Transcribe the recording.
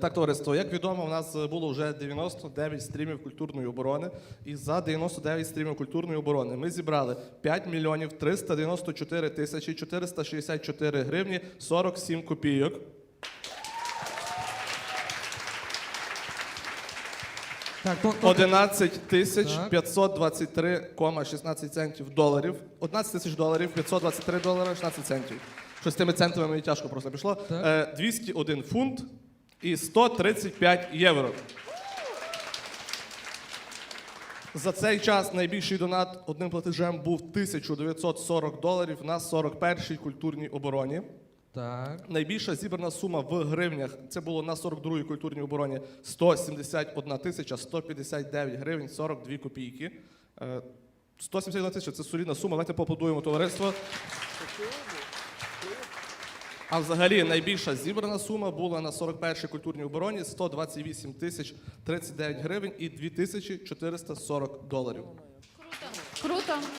Так, товариство, як відомо, у нас було вже 99 стрімів культурної оборони. І за 99 стрімів культурної оборони ми зібрали 5 мільйонів 394 тисячі 464 гривні 47 копійок. Так, то, то, 11 тисяч 523,16 центів доларів. 11 тисяч доларів, 523 долари, 16 центів. Що з тими центами мені тяжко просто пішло. Так. Е, 201 фунт і 135 євро. За цей час найбільший донат одним платежем був 1940 доларів на 41-й культурній обороні. так. Найбільша зібрана сума в гривнях це було на 42-й культурній обороні 171 тисяча 159 гривень 42 копійки. Е, 171 тисяча це солідна сума. Давайте поаплодуємо товариство. А взагалі найбільша зібрана сума була на 41-й культурній обороні 128 тисяч 39 гривень і 2440 доларів. Круто.